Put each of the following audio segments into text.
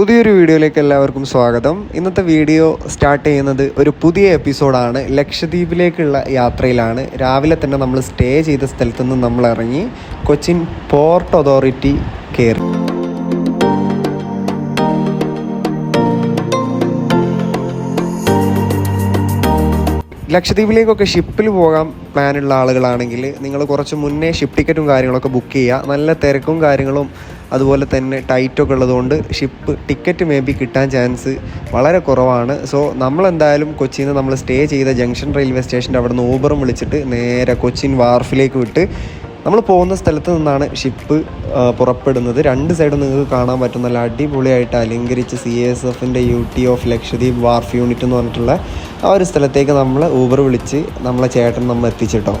പുതിയൊരു വീഡിയോയിലേക്ക് എല്ലാവർക്കും സ്വാഗതം. ഇന്നത്തെ വീഡിയോ സ്റ്റാർട്ട് ചെയ്യുന്നത് ഒരു പുതിയ എപ്പിസോഡാണ്. ലക്ഷദ്വീപിലേക്കുള്ള യാത്രയിലാണ്. രാവിലെ തന്നെ നമ്മൾ സ്റ്റേ ചെയ്ത സ്ഥലത്തു നിന്ന് നമ്മൾ ഇറങ്ങി കൊച്ചിൻ പോർട്ട് അതോറിറ്റി കയറി. ലക്ഷദ്വീപിലേക്കൊക്കെ ഷിപ്പിൽ പോകാൻ പ്ലാനുള്ള ആളുകളാണെങ്കിൽ നിങ്ങൾ കുറച്ച് മുന്നേ ഷിപ്പ് ടിക്കറ്റും കാര്യങ്ങളൊക്കെ ബുക്ക് ചെയ്യുക. നല്ല തിരക്കും കാര്യങ്ങളും അതുപോലെ തന്നെ ടൈറ്റൊക്കെ ഉള്ളതുകൊണ്ട് ഷിപ്പ് ടിക്കറ്റ് മേ ബി കിട്ടാൻ ചാൻസ് വളരെ കുറവാണ്. സോ നമ്മളെന്തായാലും കൊച്ചിയിൽ നിന്ന് നമ്മൾ സ്റ്റേ ചെയ്ത ജംഗ്ഷൻ റെയിൽവേ സ്റ്റേഷന്റെ അവിടെ നിന്ന് ഊബറും വിളിച്ചിട്ട് നേരെ കൊച്ചിൻ വാർഫിലേക്ക് വിട്ട് നമ്മൾ പോകുന്ന സ്ഥലത്ത് നിന്നാണ് ഷിപ്പ് പുറപ്പെടുന്നത്. രണ്ട് സൈഡും നിങ്ങൾക്ക് കാണാൻ പറ്റും. നല്ല അടിപൊളിയായിട്ട് അലങ്കരിച്ച് സി എസ് എഫിന്റെ U T of Lakshadweep wharf unit എന്ന് പറഞ്ഞിട്ടുള്ള ആ ഒരു സ്ഥലത്തേക്ക് നമ്മൾ ഊബർ വിളിച്ച് നമ്മളെ ചേട്ടൻ നമ്മൾ എത്തിച്ചിട്ടോ.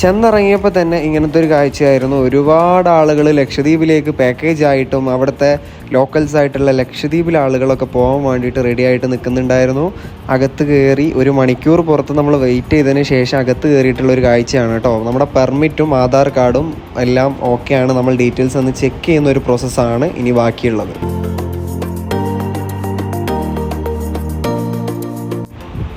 ചെന്നിറങ്ങിയപ്പോൾ തന്നെ ഇങ്ങനത്തെ ഒരു കാഴ്ചയായിരുന്നു. ഒരുപാട് ആളുകൾ ലക്ഷദ്വീപിലേക്ക് പാക്കേജ് ആയിട്ടും അവിടുത്തെ ലോക്കൽസ് ആയിട്ടുള്ള ലക്ഷദ്വീപിലെ ആളുകളൊക്കെ പോകാൻ വേണ്ടിയിട്ട് റെഡി ആയിട്ട് നിൽക്കുന്നുണ്ടായിരുന്നു അകത്ത് കയറി ഒരു മണിക്കൂർ പുറത്ത് നമ്മൾ വെയിറ്റ് ചെയ്തതിന് ശേഷം അകത്ത് കയറിയിട്ടുള്ള ഒരു കാഴ്ചയാണ് കേട്ടോ നമ്മുടെ പെർമിറ്റും ആധാർ കാർഡും എല്ലാം ഓക്കെയാണ് നമ്മൾ ഡീറ്റെയിൽസ് ഒന്ന് ചെക്ക് ചെയ്യുന്ന ഒരു പ്രോസസ്സാണ് ഇനി ബാക്കിയുള്ളത്.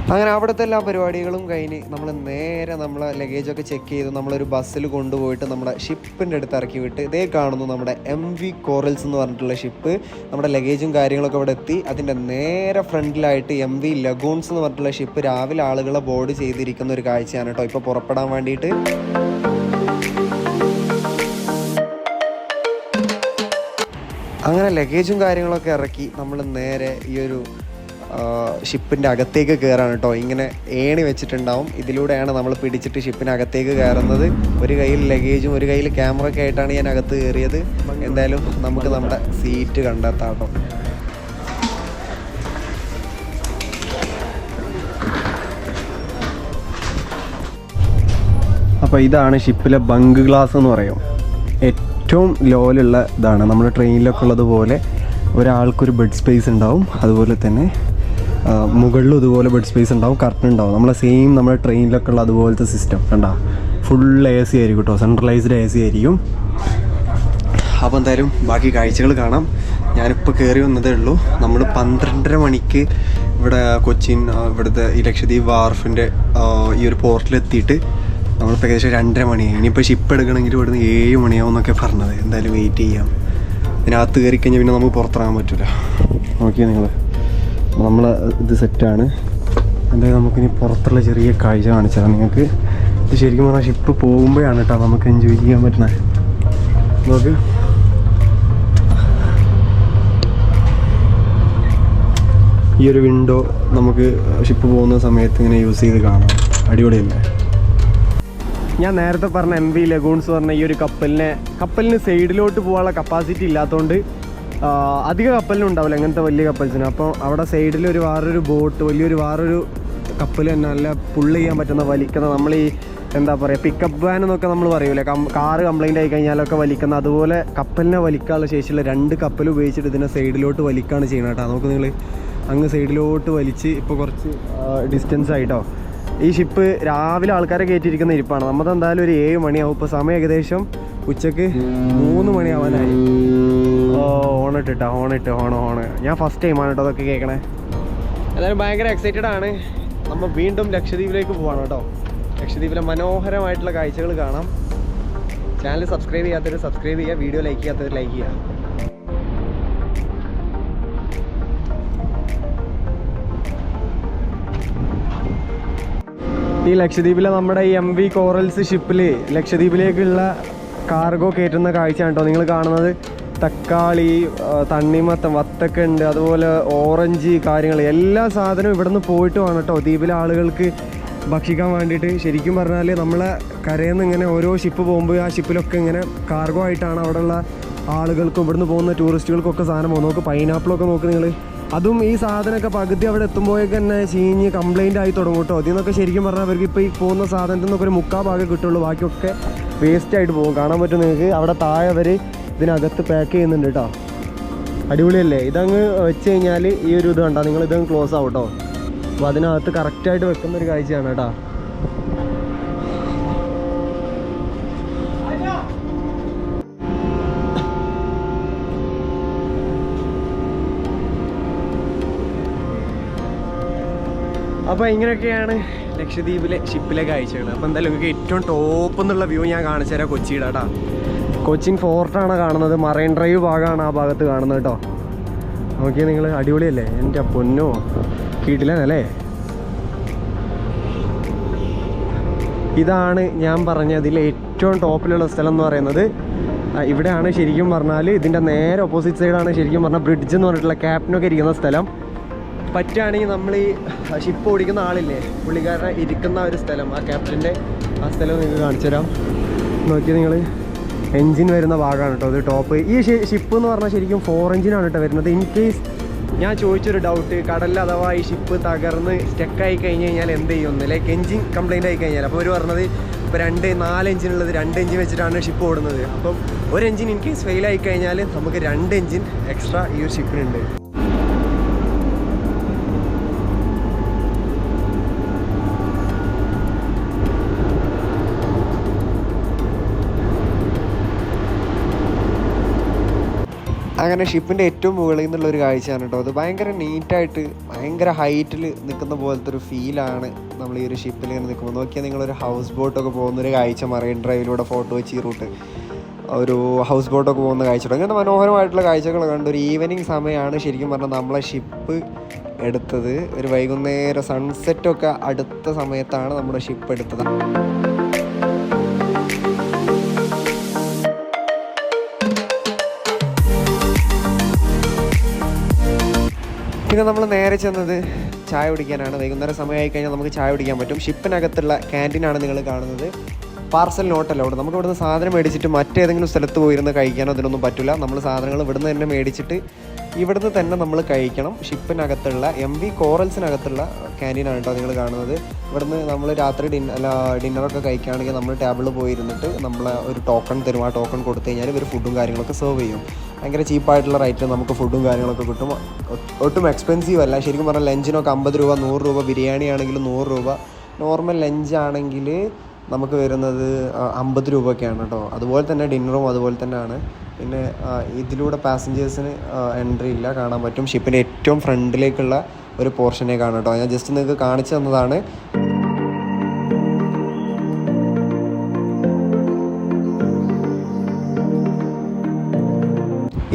അങ്ങനെ അവിടുത്തെ എല്ലാ പരിപാടികളും കഴിഞ്ഞ് നമ്മൾ നേരെ നമ്മളെ ലഗേജൊക്കെ ചെക്ക് ചെയ്ത് നമ്മളൊരു ബസ്സിൽ കൊണ്ടുപോയിട്ട് നമ്മുടെ ഷിപ്പിന്റെ അടുത്ത് ഇറക്കി വിട്ട് ഇതേ കാണുന്നു നമ്മുടെ എം വി കോറൽസ് എന്ന് പറഞ്ഞിട്ടുള്ള ഷിപ്പ് നമ്മുടെ ലഗേജും കാര്യങ്ങളൊക്കെ അവിടെ എത്തി. അതിന്റെ നേരെ ഫ്രണ്ടിലായിട്ട് എം വി ലഗൂൺസ് എന്ന് പറഞ്ഞിട്ടുള്ള ഷിപ്പ് രാവിലെ ആളുകളെ ബോർഡ് ചെയ്തിരിക്കുന്ന ഒരു കാഴ്ചയാണ് കേട്ടോ ഇപ്പോൾ പുറപ്പെടാൻ വേണ്ടിയിട്ട്. അങ്ങനെ ലഗേജും കാര്യങ്ങളൊക്കെ ഇറക്കി നമ്മൾ നേരെ ഈ ഒരു ഷിപ്പിന്റെ അകത്തേക്ക് കയറാണ് കേട്ടോ ഇങ്ങനെ ഏണി വെച്ചിട്ടുണ്ടാവും. ഇതിലൂടെയാണ് നമ്മൾ പിടിച്ചിട്ട് ഷിപ്പിനകത്തേക്ക് കയറുന്നത്. ഒരു കയ്യിൽ ലഗേജും ഒരു കയ്യിൽ ക്യാമറ ഒക്കെ ആയിട്ടാണ് ഞാൻ അകത്ത് കയറിയത് എന്തായാലും നമുക്ക് നമ്മുടെ സീറ്റ് കണ്ടെത്താം കേട്ടോ അപ്പോൾ ഇതാണ് ഷിപ്പിലെ ബങ്ക് ഗ്ലാസ് എന്ന് പറയും. ഏറ്റവും ലോയിലുള്ള ഇതാണ്. നമ്മുടെ ട്രെയിനിലൊക്കെ ഉള്ളതുപോലെ ഒരാൾക്കൊരു ബെഡ് സ്പേസ് ഉണ്ടാവും. അതുപോലെ തന്നെ മുകളിലും ഇതുപോലെ ബെഡ് സ്പേസ് ഉണ്ടാവും കർട്ടൻ ഉണ്ടാവും. നമ്മളെ സെയിം നമ്മുടെ ട്രെയിനിലൊക്കെ ഉള്ള അതുപോലത്തെ സിസ്റ്റം കണ്ടാ? ഫുൾ എ സി ആയിരിക്കും കേട്ടോ സെൻട്രലൈസ്ഡ് എ സി ആയിരിക്കും. അപ്പോൾ എന്തായാലും ബാക്കി കാഴ്ചകൾ കാണാം. ഞാനിപ്പോൾ കയറി വന്നതേ ഉള്ളൂ. നമ്മൾ പന്ത്രണ്ടര മണിക്ക് ഇവിടെ കൊച്ചിൻ ഇവിടുത്തെ ഈ ലക്ഷദ്വീപ് വാർഫിന്റെ ഈ ഒരു പോർട്ടിലെത്തിയിട്ട് നമ്മളിപ്പോൾ ഏകദേശം രണ്ടര മണിയായി. ഇനിയിപ്പോൾ ഷിപ്പ് എടുക്കണമെങ്കിൽ ഇവിടുന്ന് ഏഴ് മണിയാവും എന്നൊക്കെ പറഞ്ഞത്. എന്തായാലും വെയിറ്റ് ചെയ്യാം. ഇതിനകത്ത് കയറി കഴിഞ്ഞാൽ പിന്നെ നമുക്ക് പുറത്തിറങ്ങാൻ പറ്റില്ല നോക്കിയാൽ നിങ്ങൾ നമ്മൾ ഇത് സെറ്റാണ്. എന്തായാലും നമുക്കിനി പുറത്തുള്ള ചെറിയ കാഴ്ച കാണിച്ചാൽ നിങ്ങൾക്ക്. ഇത് ശരിക്കും പറഞ്ഞാൽ ഷിപ്പ് പോകുമ്പോഴാണ് കേട്ടോ നമുക്ക് എൻജോയ് ചെയ്യാൻ പറ്റുന്നത് നോക്ക്. ഈ ഒരു വിൻഡോ നമുക്ക് ഷിപ്പ് പോകുന്ന സമയത്ത് ഇങ്ങനെ യൂസ് ചെയ്ത് കാണാം. അടിപൊളിയല്ലേ? ഞാൻ നേരത്തെ പറഞ്ഞ എം വി ലഗൂൺസ് പറഞ്ഞ ഈ ഒരു കപ്പലിനെ കപ്പലിന് സൈഡിലോട്ട് പോകാനുള്ള കപ്പാസിറ്റി ഇല്ലാത്തതുകൊണ്ട് അധിക കപ്പലിനും ഉണ്ടാവില്ല അങ്ങനത്തെ വലിയ കപ്പൽസിന്. അപ്പോൾ അവിടെ സൈഡിൽ ഒരു വേറൊരു ബോട്ട് വലിയൊരു വേറൊരു കപ്പൽ തന്നെ നല്ല പുള്ള് ചെയ്യാൻ പറ്റുന്ന വലിക്കുന്ന നമ്മൾ ഈ എന്താ പറയുക പിക്കപ്പ് വാൻ എന്നൊക്കെ നമ്മൾ പറയൂലേ? കാറ് കംപ്ലൈന്റ് ആയി കഴിഞ്ഞാലൊക്കെ വലിക്കുന്ന അതുപോലെ കപ്പലിനെ വലിക്കാനുള്ള ശേഷിയുള്ള രണ്ട് കപ്പൽ ഉപയോഗിച്ചിട്ട് ഇതിനെ സൈഡിലോട്ട് വലിക്കുകയാണ് ചെയ്യണം കേട്ടോ. നമുക്ക് നിങ്ങൾ അങ്ങ് സൈഡിലോട്ട് വലിച്ച് ഇപ്പോൾ കുറച്ച് ഡിസ്റ്റൻസ് ആയിട്ടോ. ഈ ഷിപ്പ് രാവിലെ ആൾക്കാരെ കയറ്റിയിരിക്കുന്ന ഇരിപ്പാണ്. നമ്മൾ എന്തായാലും ഒരു ഏഴ് മണിയാവും. ഇപ്പോൾ സമയം ഏകദേശം ഉച്ചയ്ക്ക് മൂന്ന് മണിയാവാനായി. ഓ ഓണിട്ടിട്ടാ ഹോണിട്ട് ഹോണ് ഹോണ് ഞാൻ ഫസ്റ്റ് ടൈമാണ് കേട്ടോ അതൊക്കെ കേൾക്കണേ എല്ലാവരും ഭയങ്കര എക്സൈറ്റഡ് ആണ്. നമ്മൾ വീണ്ടും ലക്ഷദ്വീപിലേക്ക് പോവാണ് കേട്ടോ ലക്ഷദ്വീപിലെ മനോഹരമായിട്ടുള്ള കാഴ്ചകൾ കാണാം. ചാനൽ സബ്സ്ക്രൈബ് ചെയ്യാത്തവർ സബ്സ്ക്രൈബ് ചെയ്യുക വീഡിയോ ലൈക്ക് ചെയ്യാത്തവർ ലൈക്ക് ചെയ്യുക. ഈ ലക്ഷദ്വീപിലെ നമ്മുടെ എം വി കോറൽസ് ഷിപ്പിൽ ലക്ഷദ്വീപിലേക്കുള്ള കാർഗോ കയറ്റുന്ന കാഴ്ചയാണ് കേട്ടോ നിങ്ങൾ കാണുന്നത്. തക്കാളി തണ്ണിമത്തം വത്തക്കുണ്ട് അതുപോലെ ഓറഞ്ച് കാര്യങ്ങൾ എല്ലാ സാധനവും ഇവിടെ നിന്ന് പോയിട്ട് വേണം കേട്ടോ. ദ്വീപിലെ ആളുകൾക്ക് ഭക്ഷിക്കാൻ വേണ്ടിയിട്ട്. ശരിക്കും പറഞ്ഞാൽ നമ്മളെ കരയിൽ നിന്ന് ഇങ്ങനെ ഓരോ ഷിപ്പ് പോകുമ്പോൾ ആ ഷിപ്പിലൊക്കെ ഇങ്ങനെ കാർഗോ ആയിട്ടാണ് അവിടെയുള്ള ആളുകൾക്കും ഇവിടുന്ന് പോകുന്ന ടൂറിസ്റ്റുകൾക്കൊക്കെ സാധനം പോകും നോക്ക് പൈനാപ്പിളൊക്കെ നോക്ക് നിങ്ങൾ അതും ഈ സാധനമൊക്കെ പകുതി അവിടെ എത്തുമ്പോഴേക്ക് തന്നെ ചീഞ്ഞ് കംപ്ലൈന്റ് ആയി തുടങ്ങും കേട്ടോ. അതിൽ നിന്നൊക്കെ ശരിക്കും പറഞ്ഞാൽ അവർക്ക് ഇപ്പോൾ ഈ പോകുന്ന സാധനത്തിൽ നിന്നൊക്കെ ഒരു മുക്കാ ഭാഗം കിട്ടുള്ളൂ. ബാക്കിയൊക്കെ വേസ്റ്റ് ആയിട്ട് പോകും. കാണാൻ പറ്റും നിങ്ങൾക്ക്. അവിടെ താഴെ അവർ ഇതിനകത്ത് പാക്ക് ചെയ്യുന്നുണ്ട് കേട്ടോ അടിപൊളിയല്ലേ? ഇതങ്ങ് വെച്ച് കഴിഞ്ഞാൽ ഈ ഒരു ഇത് കണ്ടോ നിങ്ങൾ ഇതങ്ങ് ക്ലോസ് ആവും കേട്ടോ അപ്പോൾ അതിനകത്ത് കറക്റ്റായിട്ട് വെക്കുന്ന ഒരു കാഴ്ചയാണ് കേട്ടോ അപ്പോൾ ഇങ്ങനെയൊക്കെയാണ് ലക്ഷദ്വീപിലെ ഷിപ്പിലെ കാഴ്ചകൾ അപ്പോൾ എന്തായാലും നിങ്ങൾക്ക് ഏറ്റവും ടോപ്പ് എന്നുള്ള വ്യൂ ഞാൻ കാണിച്ചു തരാം കൊച്ചിയുടെ കേട്ടോ കൊച്ചിൻ ഫോർട്ടാണ് കാണുന്നത്. മറൈൻ ഡ്രൈവ് ഭാഗമാണ് ആ ഭാഗത്ത് കാണുന്നത് കേട്ടോ. നോക്കിയാൽ നിങ്ങൾ അടിപൊളിയല്ലേ? എന്റെ പൊന്നോ. കീട്ടിലല്ലേ ഇതാണ് ഞാൻ പറഞ്ഞതിൽ ഏറ്റവും ടോപ്പിലുള്ള സ്ഥലം എന്ന് പറയുന്നത്. ഇവിടെയാണ് ശരിക്കും പറഞ്ഞാൽ ഇതിന്റെ നേരെ ഓപ്പോസിറ്റ് സൈഡാണ് ശരിക്കും പറഞ്ഞാൽ ബ്രിഡ്ജ് എന്ന് പറഞ്ഞിട്ടുള്ള ക്യാപ്റ്റനൊക്കെ ഇരിക്കുന്ന സ്ഥലം. പറ്റുകയാണെങ്കിൽ നമ്മൾ ഈ ഷിപ്പ് ഓടിക്കുന്ന ആളില്ലേ? പുള്ളിക്കാരനെ ഇരിക്കുന്ന ഒരു സ്ഥലം. ആ ക്യാപ്റ്റന്റെ ആ സ്ഥലം നിങ്ങൾക്ക് കാണിച്ചു തരാം നോക്കിയാൽ നിങ്ങൾ എൻജിൻ വരുന്ന ഭാഗമാണ് കേട്ടോ ഇത് ടോപ്പ് ഈ ഷിപ്പ് എന്ന് പറഞ്ഞാൽ ശരിക്കും ഫോർ എഞ്ചിനാണ് കേട്ടോ വരുന്നത്. ഇൻ കേസ് ഞാൻ ചോദിച്ചൊരു ഡൗട്ട് കടലിൽ അഥവാ ഈ ഷിപ്പ് തകർന്ന് സ്റ്റക്കായി കഴിഞ്ഞ് കഴിഞ്ഞാൽ എന്ത് ചെയ്യും ലൈക്ക് എഞ്ചിൻ കംപ്ലൈന്റ് ആയി കഴിഞ്ഞാൽ. അപ്പോൾ അവർ പറഞ്ഞത് ഇപ്പോൾ രണ്ട് നാല് എഞ്ചിനുള്ളത് രണ്ട് എഞ്ചിൻ വെച്ചിട്ടാണ് ഷിപ്പ് ഓടുന്നത്. അപ്പം ഒരു എഞ്ചിൻ ഇൻ കേസ് ഫെയിൽ ആയി കഴിഞ്ഞാൽ നമുക്ക് രണ്ട് എഞ്ചിൻ എക്സ്ട്രാ ഈ ഒരു ഷിപ്പിനുണ്ട് അങ്ങനെ ഷിപ്പിന്റെ ഏറ്റവും മുകളിൽ നിന്നുള്ള ഒരു കാഴ്ചയാണ് കേട്ടോ. അത് ഭയങ്കര നീറ്റായിട്ട് ഭയങ്കര ഹൈറ്റിൽ നിൽക്കുന്ന പോലത്തെ ഒരു ഫീലാണ് നമ്മൾ ഈ ഒരു ഷിപ്പിൽ ഇങ്ങനെ നിൽക്കുമ്പോൾ. നോക്കിയാൽ നിങ്ങളൊരു ഹൗസ് ബോട്ടൊക്കെ പോകുന്ന ഒരു കാഴ്ച മറൈൻ ഡ്രൈവിലൂടെ ഫോട്ടോ വെച്ച് ഈ റൂട്ട് ഒരു ഹൗസ് ബോട്ടൊക്കെ പോകുന്ന കാഴ്ച അങ്ങനെ മനോഹരമായിട്ടുള്ള കാഴ്ചകൾ കണ്ട് ഒരു ഈവനിങ് സമയമാണ് ശരിക്കും പറഞ്ഞാൽ നമ്മളെ ഷിപ്പ് എടുത്തത്. ഒരു വൈകുന്നേരം സൺസെറ്റൊക്കെ അടുത്ത സമയത്താണ് നമ്മുടെ ഷിപ്പ് എടുത്തത്. പിന്നെ നമ്മൾ നേരെ ചെന്നത് ചായ കുടിക്കാനാണ്. വൈകുന്നേരം സമയമായി കഴിഞ്ഞാൽ നമുക്ക് ചായ കുടിക്കാൻ പറ്റും. ഷിപ്പിനകത്തുള്ള ക്യാന്റീനാണ് നിങ്ങൾ കാണുന്നത്. പാർസൽ നോട്ടല്ല അവിടെ നമുക്ക് ഇവിടുന്ന് സാധനം മേടിച്ചിട്ട് മറ്റേതെങ്കിലും സ്ഥലത്ത് പോയിരുന്ന് കഴിക്കാനോ അതിനൊന്നും പറ്റില്ല നമ്മൾ സാധനങ്ങൾ ഇവിടുന്ന് തന്നെ മേടിച്ചിട്ട് ഇവിടുന്ന് തന്നെ നമ്മൾ കഴിക്കണം. ഷിപ്പിനകത്തുള്ള എം വി കോറൽസിനകത്തുള്ള ക്യാന്റീനാണ് കേട്ടോ നിങ്ങൾ കാണുന്നത്. ഇവിടുന്ന് നമ്മൾ രാത്രി ഡിൻ അല്ല ഡിന്നറൊക്കെ കഴിക്കുകയാണെങ്കിൽ നമ്മൾ ടേബിളിൽ പോയിരുന്നിട്ട് നമ്മൾ ഒരു ടോക്കൺ തരും. ആ ടോക്കൺ കൊടുത്തു കഴിഞ്ഞാൽ ഇവർ ഫുഡും കാര്യങ്ങളൊക്കെ സെർവ് ചെയ്യും. ഭയങ്കര ചീപ്പായിട്ടുള്ള റേറ്റിൽ നമുക്ക് ഫുഡും കാര്യങ്ങളൊക്കെ കിട്ടും. ഒട്ടും എക്സ്പെൻസീവ് അല്ല. ശരിക്കും പറഞ്ഞാൽ ലഞ്ചിനൊക്കെ അമ്പത് രൂപ നൂറ് രൂപ ബിരിയാണി ആണെങ്കിൽ നൂറ് രൂപ. നോർമൽ ലഞ്ച് ആണെങ്കിൽ നമുക്ക് വരുന്നത് അമ്പത് രൂപയൊക്കെയാണ് കേട്ടോ. അതുപോലെ തന്നെ ഡിന്നറും അതുപോലെ തന്നെയാണ്. പിന്നെ ഇതിലൂടെ പാസഞ്ചേഴ്സിന് എൻട്രി ഇല്ല കാണാൻ പറ്റും. ഷിപ്പിന്റെ ഏറ്റവും ഫ്രണ്ടിലേക്കുള്ള ഒരു പോർഷനെ കാണാം കേട്ടോ. ഞാൻ ജസ്റ്റ് നിങ്ങൾക്ക് കാണിച്ചു തന്നതാണ്.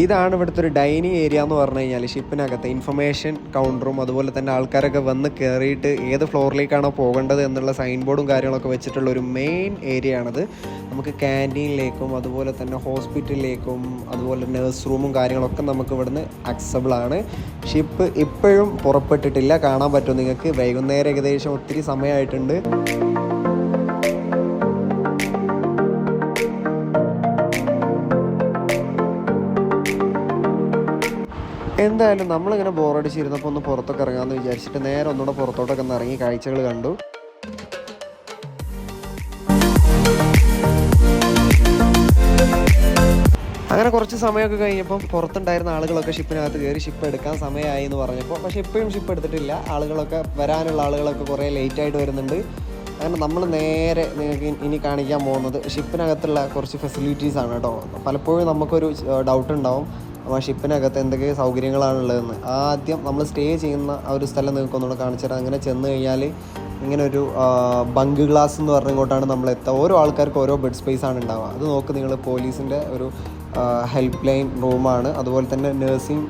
ഇതാണ് ഇവിടുത്തെ ഒരു ഡൈനിങ് ഏരിയ എന്ന് പറഞ്ഞു കഴിഞ്ഞാൽ ഷിപ്പിനകത്ത് ഇൻഫർമേഷൻ കൗണ്ടറും അതുപോലെ തന്നെ ആൾക്കാരൊക്കെ വന്ന് കയറിയിട്ട് ഏത് ഫ്ലോറിലേക്കാണോ പോകേണ്ടത് എന്നുള്ള സൈൻ ബോർഡും കാര്യങ്ങളൊക്കെ വെച്ചിട്ടുള്ള ഒരു മെയിൻ ഏരിയ ആണത്. നമുക്ക് ക്യാന്റീനിലേക്കും അതുപോലെ തന്നെ ഹോസ്പിറ്റലിലേക്കും അതുപോലെ നഴ്സ് റൂമും കാര്യങ്ങളൊക്കെ നമുക്ക് ഇവിടുന്ന് അക്സബിൾ ആണ്. ഷിപ്പ് ഇപ്പോഴും പുറപ്പെട്ടിട്ടില്ല. കാണാൻ പറ്റും നിങ്ങൾക്ക്. വൈകുന്നേരം ഏകദേശം ഒത്തിരി സമയമായിട്ടുണ്ട്. എന്തായാലും നമ്മളിങ്ങനെ ബോറടിച്ചിരുന്നപ്പോൾ ഒന്ന് പുറത്തൊക്കെ ഇറങ്ങാമെന്ന് വിചാരിച്ചിട്ട് നേരെ ഒന്നുകൂടെ പുറത്തോട്ടൊക്കെ ഒന്ന് ഇറങ്ങി കാഴ്ചകൾ കണ്ടു. അങ്ങനെ കുറച്ച് സമയമൊക്കെ കഴിഞ്ഞപ്പം പുറത്തുണ്ടായിരുന്ന ആളുകളൊക്കെ ഷിപ്പിനകത്ത് കയറി ഷിപ്പ് എടുക്കാൻ സമയമായി എന്ന് പറഞ്ഞപ്പോൾ പക്ഷേ ഇപ്പോഴും ഷിപ്പ് എടുത്തിട്ടില്ല. ആളുകളൊക്കെ വരാനുള്ള ആളുകളൊക്കെ കുറേ ലേറ്റ് ആയിട്ട് വരുന്നുണ്ട്. അങ്ങനെ നമ്മൾ നേരെ നിങ്ങൾക്ക് ഇനി കാണിക്കാൻ പോകുന്നത് ഷിപ്പിനകത്തുള്ള കുറച്ച് ഫെസിലിറ്റീസ് ആണ് കേട്ടോ. പലപ്പോഴും നമുക്കൊരു ഡൗട്ട് ഉണ്ടാവും. അപ്പോൾ ഷിപ്പിനകത്ത് എന്തൊക്കെ സൗകര്യങ്ങളാണുള്ളതെന്ന്. ആദ്യം നമ്മൾ സ്റ്റേ ചെയ്യുന്ന ആ ഒരു സ്ഥലം നിങ്ങൾക്ക് ഒന്നുകൂടെ കാണിച്ചു തരാം. അങ്ങനെ ചെന്ന് കഴിഞ്ഞാൽ ഇങ്ങനെ ഒരു ബങ്ക് ഗ്ലാസ് എന്ന് പറഞ്ഞുകൊണ്ടാണ് നമ്മൾ എത്തുക ഓരോ ആൾക്കാർക്കും ഓരോ ബെഡ് സ്പേസ് ആണ് ഉണ്ടാവുക. അത് നോക്ക് നിങ്ങൾ പോലീസിന്റെ ഒരു ഹെൽപ്പ് ലൈൻ റൂമാണ്. അതുപോലെ തന്നെ നഴ്സിംഗ്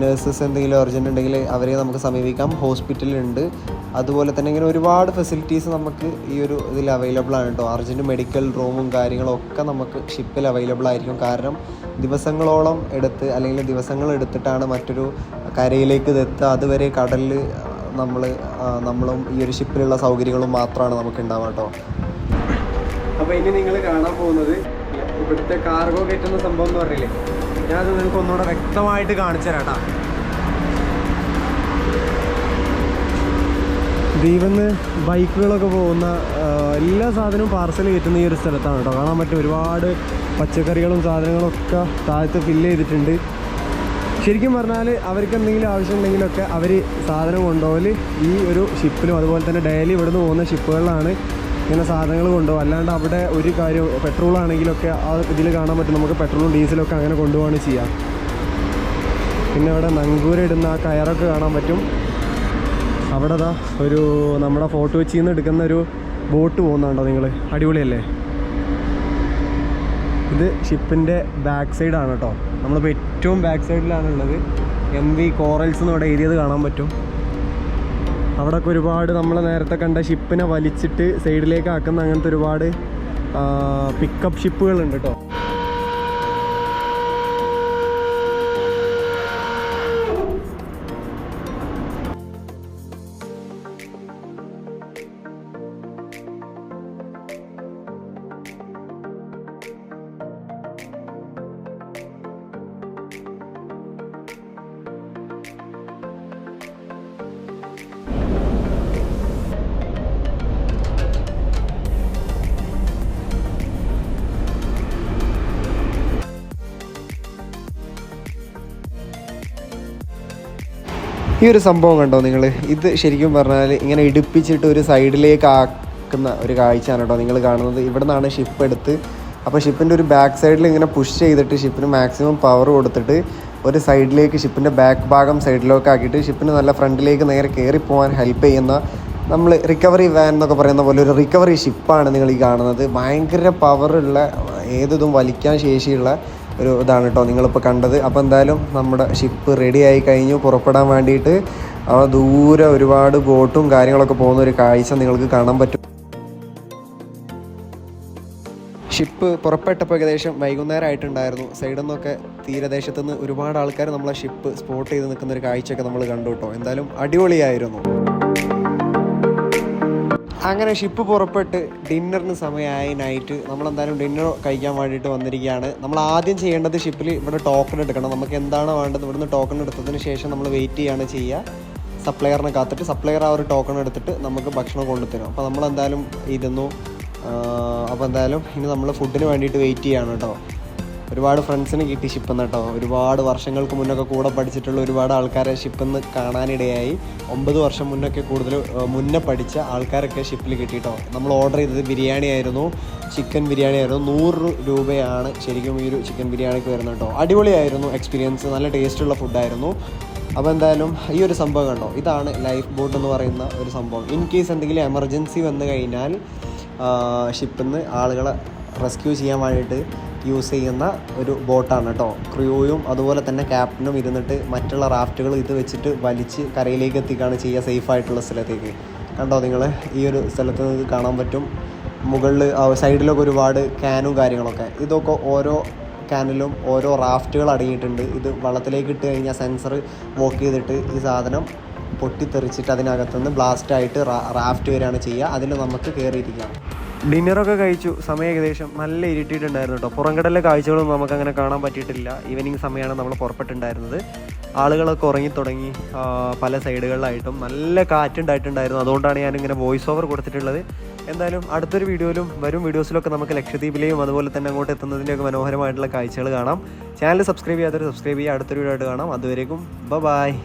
നഴ്സസ് എന്തെങ്കിലും അർജന്റ് ഉണ്ടെങ്കിൽ അവരെ നമുക്ക് സമീപിക്കാം. ഹോസ്പിറ്റലുണ്ട് അതുപോലെ തന്നെ ഇങ്ങനെ ഒരുപാട് ഫെസിലിറ്റീസ് നമുക്ക് ഈ ഒരു ഇതിൽ അവൈലബിൾ ആണ് കേട്ടോ അർജന്റ് മെഡിക്കൽ റൂമും കാര്യങ്ങളും ഒക്കെ നമുക്ക് ഷിപ്പിൽ അവൈലബിൾ ആയിരിക്കും. കാരണം ദിവസങ്ങളോളം എടുത്ത് അല്ലെങ്കിൽ ദിവസങ്ങൾ എടുത്തിട്ടാണ് മറ്റൊരു കരയിലേക്ക് ഇത് എത്തുക. അതുവരെ കടലിൽ നമ്മൾ നമ്മളും ഈ ഒരു ഷിപ്പിലുള്ള സൗകര്യങ്ങളും മാത്രമാണ് നമുക്ക് ഉണ്ടാവുക കേട്ടോ അപ്പോൾ ഇനി നിങ്ങൾ കാണാൻ പോകുന്നത് ഇവിടുത്തെ കാർഗോ കയറ്റുന്ന സംഭവം എന്ന് പറഞ്ഞില്ലേ? ഞാനത് നിങ്ങൾക്ക് ഒന്നുകൂടെ വ്യക്തമായിട്ട് കാണിച്ചു തരാം ദീപന്ന് ബൈക്കുകളൊക്കെ പോകുന്ന എല്ലാ സാധനവും പാർസൽ കയറ്റുന്ന ഈ ഒരു സ്ഥലത്താണ് കേട്ടോ കാണാൻ പറ്റും ഒരുപാട് പച്ചക്കറികളും സാധനങ്ങളും ഒക്കെ താഴത്ത് ഫില്ല് ചെയ്തിട്ടുണ്ട്. ശരിക്കും പറഞ്ഞാൽ അവർക്ക് എന്തെങ്കിലും ആവശ്യമുണ്ടെങ്കിലൊക്കെ അവർ സാധനം കൊണ്ടുപോകൽ ഈ ഒരു ഷിപ്പിലും അതുപോലെ തന്നെ ഡെയിലി ഇവിടുന്ന് പോകുന്ന ഷിപ്പുകളിലാണ് ഇങ്ങനെ സാധനങ്ങൾ കൊണ്ടുപോകും. അല്ലാണ്ട് അവിടെ ഒരു കാര്യം പെട്രോൾ ആണെങ്കിലൊക്കെ ആ ഇതിൽ കാണാൻ പറ്റും. നമുക്ക് പെട്രോളും ഡീസലും ഒക്കെ അങ്ങനെ കൊണ്ടുപോകാണ് ചെയ്യാം. പിന്നെ ഇവിടെ നങ്കൂരിടുന്ന ആ കയറൊക്കെ കാണാൻ പറ്റും. അവിടെ ദാ ഒരു നമ്മുടെ ഫോട്ടോ നിന്ന് എടുക്കുന്ന ഒരു ബോട്ട് പോകുന്നുണ്ടോ നിങ്ങൾ അടിപൊളിയല്ലേ? ഇത് ഷിപ്പിന്റെ ബാക്ക് സൈഡാണ് കേട്ടോ. നമ്മളിപ്പോൾ ഏറ്റവും ബാക്ക് സൈഡിലാണ് ഉള്ളത് എം വി കോറൽസ് എന്ന് ഇവിടെ എഴുതിയത് കാണാൻ പറ്റും. അവിടെയൊക്കെ ഒരുപാട് നമ്മൾ നേരത്തെ കണ്ട ഷിപ്പിനെ വലിച്ചിട്ട് സൈഡിലേക്ക് ആക്കുന്ന അങ്ങനത്തെ ഒരുപാട് പിക്കപ്പ് ഷിപ്പുകളുണ്ട് കേട്ടോ ഈ ഒരു സംഭവം കണ്ടോ നിങ്ങൾ ഇത് ശരിക്കും പറഞ്ഞാൽ ഇങ്ങനെ ഇടിപ്പിച്ചിട്ട് ഒരു സൈഡിലേക്ക് ആക്കുന്ന ഒരു കാഴ്ചയാണ് കേട്ടോ നിങ്ങൾ കാണുന്നത്. ഇവിടെ നിന്നാണ് ഷിപ്പ് എടുത്ത്. അപ്പോൾ ഷിപ്പിന്റെ ഒരു ബാക്ക് സൈഡിൽ ഇങ്ങനെ പുഷ് ചെയ്തിട്ട് ഷിപ്പിന് മാക്സിമം പവർ കൊടുത്തിട്ട് ഒരു സൈഡിലേക്ക് ഷിപ്പിന്റെ ബാക്ക് ഭാഗം സൈഡിലേക്ക് ആക്കിയിട്ട് ഷിപ്പിന് നല്ല ഫ്രണ്ടിലേക്ക് നേരെ കയറി പോകാൻ ഹെൽപ്പ് ചെയ്യുന്ന നമ്മൾ റിക്കവറി വാൻ എന്നൊക്കെ പറയുന്ന പോലെ ഒരു റിക്കവറി ഷിപ്പാണ് നിങ്ങൾ ഈ കാണുന്നത്. ഭയങ്കര പവറുള്ള ഏതിതും വലിക്കാൻ ശേഷിയുള്ള ഒരു ഇതാണ് കേട്ടോ നിങ്ങളിപ്പോൾ കണ്ടത്. അപ്പോൾ എന്തായാലും നമ്മുടെ ഷിപ്പ് റെഡി ആയി കഴിഞ്ഞു. പുറപ്പെടാൻ വേണ്ടിയിട്ട് ആ ദൂരെ ഒരുപാട് ബോട്ടും കാര്യങ്ങളൊക്കെ പോകുന്ന ഒരു കാഴ്ച നിങ്ങൾക്ക് കാണാൻ പറ്റും. ഷിപ്പ് പുറപ്പെട്ടപ്പോൾ ഏകദേശം വൈകുന്നേരം ആയിട്ടുണ്ടായിരുന്നു. സൈഡിൽ നിന്നൊക്കെ തീരദേശത്ത് നിന്ന് ഒരുപാട് ആൾക്കാർ നമ്മളെ ഷിപ്പ് സ്പോട്ട് ചെയ്ത് നിൽക്കുന്ന ഒരു കാഴ്ചയൊക്കെ നമ്മൾ കണ്ടു കേട്ടോ. എന്തായാലും അടിപൊളിയായിരുന്നു. അങ്ങനെ ഷിപ്പ് പുറപ്പെട്ട് ഡിന്നറിന് സമയമായി നൈറ്റ് നമ്മൾ എന്തായാലും ഡിന്നർ കഴിക്കാൻ വേണ്ടിയിട്ട് വന്നിരിക്കുകയാണ്. നമ്മൾ ആദ്യം ചെയ്യേണ്ടത് ഷിപ്പിൽ ഇവിടെ ടോക്കൺ എടുക്കണം. നമുക്ക് എന്താണ് വേണ്ടത്? ഇവിടുന്ന് ടോക്കൺ എടുത്തതിന് ശേഷം നമ്മൾ വെയിറ്റ് ചെയ്യാണ് ചെയ്യുക. സപ്ലയറിനെ കാത്തിട്ട് സപ്ലയർ ആ ഒരു ടോക്കൺ എടുത്തിട്ട് നമുക്ക് ഭക്ഷണം കൊണ്ടുതരും. അപ്പോൾ നമ്മളെന്തായാലും ഇരുന്നു അപ്പോൾ എന്തായാലും ഇനി നമ്മൾ ഫുഡിന് വേണ്ടിയിട്ട് വെയിറ്റ് ചെയ്യാണ് കേട്ടോ. ഒരുപാട് ഫ്രണ്ട്സിന് കിട്ടി ഷിപ്പെന്ന് കേട്ടോ. ഒരുപാട് വർഷങ്ങൾക്ക് മുന്നൊക്കെ കൂടെ പഠിച്ചിട്ടുള്ള ഒരുപാട് ആൾക്കാരെ ഷിപ്പെന്ന് കാണാനിടയായി. ഒമ്പത് വർഷം മുന്നൊക്കെ കൂടുതൽ മുന്നേ പഠിച്ച ആൾക്കാരൊക്കെ ഷിപ്പിൽ കിട്ടിയിട്ടോ നമ്മൾ ഓർഡർ ചെയ്തത് ബിരിയാണി ആയിരുന്നു. ചിക്കൻ ബിരിയാണി ആയിരുന്നു. നൂറ് രൂപയാണ് ശരിക്കും ഈ ഒരു ചിക്കൻ ബിരിയാണിക്ക് വരുന്നത് കേട്ടോ. അടിപൊളിയായിരുന്നു എക്സ്പീരിയൻസ് നല്ല ടേസ്റ്റുള്ള ഫുഡായിരുന്നു അപ്പോൾ എന്തായാലും ഈ ഒരു സംഭവം കണ്ടോ? ഇതാണ് ലൈഫ് ബോട്ട് എന്ന് പറയുന്ന ഒരു സംഭവം. ഇൻ കേസ് എന്തെങ്കിലും എമർജൻസി വന്നു കഴിഞ്ഞാൽ ഷിപ്പിൽ നിന്ന് ആളുകളെ റെസ്ക്യൂ ചെയ്യാൻ വേണ്ടിയിട്ട് യൂസ് ചെയ്യുന്ന ഒരു ബോട്ടാണ് കേട്ടോ. ക്രൂയും അതുപോലെ തന്നെ ക്യാപ്റ്റനും ഇരുന്നിട്ട് മറ്റുള്ള റാഫ്റ്റുകൾ ഇത് വെച്ചിട്ട് വലിച്ച് കരയിലേക്ക് എത്തിക്കുകയാണ് ചെയ്യുക സേഫ് ആയിട്ടുള്ള സ്ഥലത്തേക്ക്. കണ്ടോ നിങ്ങൾ ഈ ഒരു സ്ഥലത്ത് നിങ്ങൾക്ക് കാണാൻ പറ്റും. മുകളിൽ സൈഡിലൊക്കെ ഒരുപാട് ക്യാനും കാര്യങ്ങളൊക്കെ. ഇതൊക്കെ ഓരോ ക്യാനിലും ഓരോ റാഫ്റ്റുകൾ അടങ്ങിയിട്ടുണ്ട്. ഇത് വള്ളത്തിലേക്ക് ഇട്ട് കഴിഞ്ഞാൽ സെൻസർ വോക്ക് ചെയ്തിട്ട് ഈ സാധനം പൊട്ടിത്തെറിച്ചിട്ട് അതിനകത്തുനിന്ന് ബ്ലാസ്റ്റായിട്ട് റാഫ്റ്റ് വരികയാണ് ചെയ്യുക. അതിൽ നമുക്ക് കയറിയിരിക്കാം ഡിന്നറൊക്കെ കഴിച്ചു. സമയം ഏകദേശം നല്ല ഇരുട്ടിയിട്ടുണ്ടായിരുന്നു കേട്ടോ. പുറംകടലിലെ കാഴ്ചകളൊന്നും നമുക്ക് അങ്ങനെ കാണാൻ പറ്റിയിട്ടില്ല. ഈവനിങ് സമയമാണ് നമ്മൾ പുറപ്പെട്ടിട്ടുണ്ടായിരുന്നത്. ആളുകളൊക്കെ ഉറങ്ങി തുടങ്ങി പല സൈഡുകളിലായിട്ടും നല്ല കാറ്റുണ്ടായിട്ടുണ്ടായിരുന്നു. അതുകൊണ്ടാണ് ഞാനിങ്ങനെ വോയിസ് ഓവർ കൊടുത്തിട്ടുള്ളത്. എന്തായാലും അടുത്തൊരു വീഡിയോയിലും വരും വീഡിയോസിലൊക്കെ നമുക്ക് ലക്ഷദ്വീപിലെയും അതുപോലെ തന്നെ അങ്ങോട്ട് എത്തുന്നതിന്റെയൊക്കെ മനോഹരമായിട്ടുള്ള കാഴ്ചകൾ കാണാം. ചാനൽ സബ്സ്ക്രൈബ് ചെയ്യാത്തവർ സബ്സ്ക്രൈബ് ചെയ്യുക. അടുത്തൊരു വീഡിയോ ആയിട്ട് കാണാം. അതുവരേക്കും ബ ബായ്